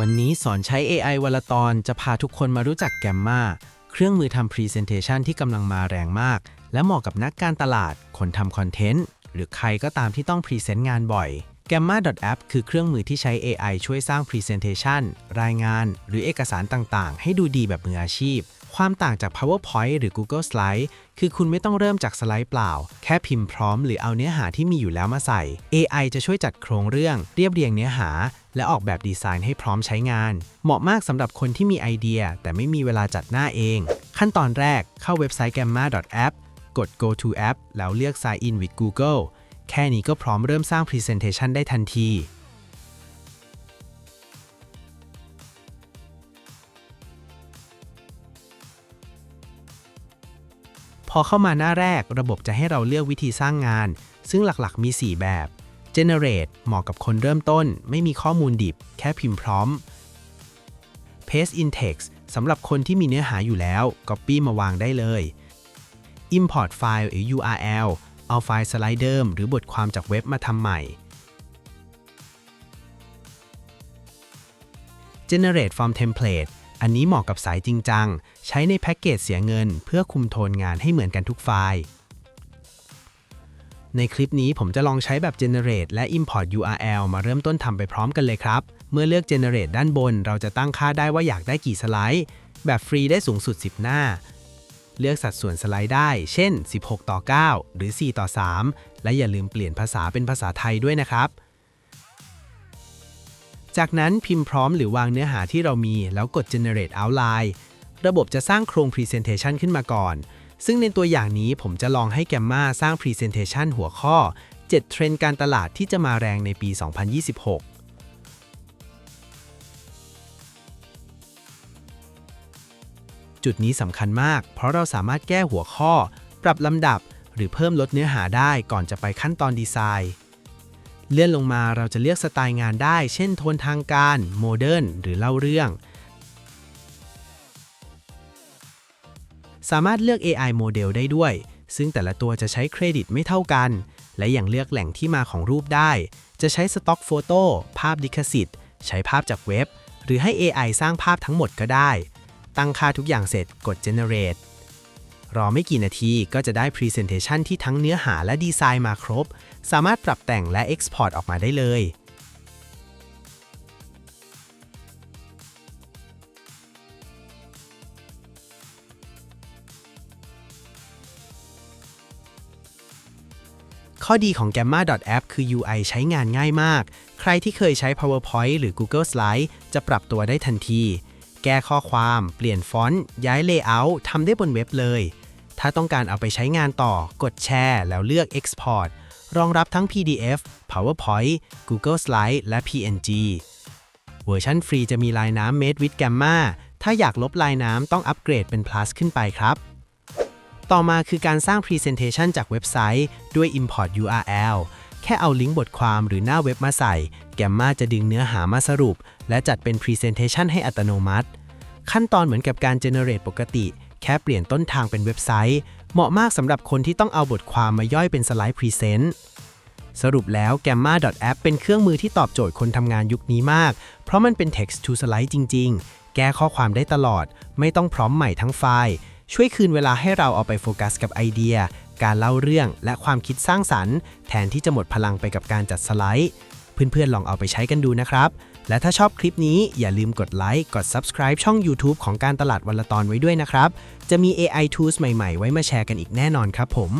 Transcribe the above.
วันนี้สอนใช้ AI วลตอนจะพาทุกคนมารู้จักแกมมาเครื่องมือทำ Presentation ที่กำลังมาแรงมาก และเหมาะกับนักการตลาด คนทำคอนเทนต์ หรือใครก็ตามที่ต้องพรีเซนต์งานบ่อย Gamma.app คือเครื่องมือที่ใช้ AI ช่วยสร้าง Presentation รายงาน หรือเอกสารต่างๆ ให้ดูดีแบบมืออาชีพ ความต่างจาก PowerPoint หรือ Google Slide คือคุณไม่ต้องเริ่มจากสไลด์เปล่า แค่พิมพ์พร้อมหรือเอาเนื้อหาที่มีอยู่แล้วมาใส่ AI จะช่วยจัดโครงเรื่อง เรียบเรียงเนื้อหา และออกแบบดีไซน์ให้พร้อมใช้งาน เหมาะมากสำหรับคนที่มีไอเดีย แต่ไม่มีเวลาจัดหน้าเอง ขั้นตอนแรกเข้าเว็บไซต์ gamma.app กด go to app แล้วเลือก sign in with Google แค่นี้ก็พร้อมเริ่มสร้าง Presentation ได้ทันที พอเข้ามาหน้าแรกระบบจะให้เราเลือกวิธีสร้างงาน ซึ่งหลักๆมี 4 แบบ Generate เหมาะกับคนเริ่มต้น ไม่มีข้อมูลดิบ แค่พิมพ์พร้อม Paste in Text สำหรับคนที่มีเนื้อหาอยู่แล้ว Copy มาวางได้เลย Import File หรือ URL เอาไฟล์สไลด์เดิมหรือบทความจากเว็บมาทำใหม่ Generate form Template อันนี้เหมาะกับสายจริงจัง ใช้ในแพ็กเกจเสียเงิน เพื่อคุมโทนงานให้เหมือนกันทุกไฟล์ ในคลิปนี้ผมจะลองใช้แบบ Generate และ Import URL มาเริ่มต้นทำไปพร้อมกันเลยครับ เมื่อเลือก Generate ด้านบน เราจะตั้งค่าได้ว่าอยากได้กี่สไลด์ แบบฟรีได้สูงสุด 10 หน้า เลือกสัดส่วนสไลด์ได้ เช่น 16 ต่อ 9 หรือ 4 ต่อ 3 และอย่าลืมเปลี่ยนภาษาเป็นภาษาไทยด้วยนะครับ จากนั้นพิมพ์พร้อมหรือวางเนื้อหาที่เรามีแล้วกด generate outline ระบบจะสร้างโครง presentation ขึ้นมาก่อน ซึ่งในตัวอย่างนี้ผมจะลองให้ Gamma สร้าง presentation หัวข้อ 7 เทรนด์การตลาดที่จะมาแรงในปี 2026 จุดนี้สำคัญมาก เพราะเราสามารถแก้หัวข้อ ปรับลำดับ หรือเพิ่มลดเนื้อหาได้ก่อนจะไปขั้นตอนดีไซน์ เลื่อนลงมาเราจะเลือกสไตล์งานได้ เช่นโทนทางการโมเดิร์นหรือเล่าเรื่อง สามารถเลือก AI โมเดลได้ด้วย ซึ่งแต่ละตัวจะใช้เครดิตไม่เท่ากัน และอย่างเลือกแหล่งที่มาของรูปได้ จะใช้สต็อกโฟโต้ภาพลิขสิทธิ์ใช้ภาพจากเว็บ หรือให้ AI สร้างภาพทั้งหมดก็ได้ ตั้งค่าทุกอย่างเสร็จกด generate รอไม่กี่นาทีก็จะได้ Presentation ที่ทั้งเนื้อหาและดีไซน์มาครบ สามารถปรับแต่งและ Export ออกมาได้เลย ข้อดีของ Gamma.app คือ UI ใช้งานง่ายมาก ใครที่เคยใช้ PowerPoint หรือ Google Slide จะปรับตัวได้ทันที แก้ข้อความ เปลี่ยนฟอนต์ ย้าย Layout ทำได้บนเว็บเลย ถ้าต้องการเอาไปใช้งานต่อกดแชร์ แล้วเลือก Export รองรับทั้ง PDF PowerPoint Google Slide และ PNG เวอร์ชันฟรีจะมีลายน้ำ Made with Gamma ถ้าอยากลบลายน้ำต้องอัปเกรดเป็น Plus ขึ้นไปครับ ต่อมาคือการสร้าง Presentation จากเว็บไซต์ ด้วย Import URL แค่เอาลิงก์บทความหรือหน้าเว็บมาใส่ Gamma จะดึงเนื้อหามาสรุป และจัดเป็น Presentation ให้อัตโนมัติ ขั้นตอนเหมือนกับการ generate ปกติ แค่เปลี่ยนต้นทางเป็นเว็บไซต์ เหมาะมากสำหรับคนที่ต้องเอาบทความมาย่อยเป็นสไลด์ Present สรุปแล้ว Gamma.app เป็นเครื่องมือที่ตอบโจทย์คนทำงานยุคนี้มาก เพราะมันเป็น text to slide จริง ๆ แก้ข้อความได้ตลอด ไม่ต้องพร้อมใหม่ทั้งไฟล์ ช่วยคืนเวลาให้เราเอาไปโฟกัสกับไอเดีย การเล่าเรื่องและความคิดสร้างสรรค์ แทนที่จะหมดพลังไปกับการจัดสไลด์ เพื่อนๆ ลองเอาไปใช้กันดูนะครับ และถ้าชอบคลิปนี้อย่าลืมกดไลค์ กด subscribe ช่อง YouTube ของการตลาดวันละตอนไว้ด้วยนะครับ จะมี AI tools ใหม่ๆ ไว้มาแชร์กันอีกแน่นอนครับผม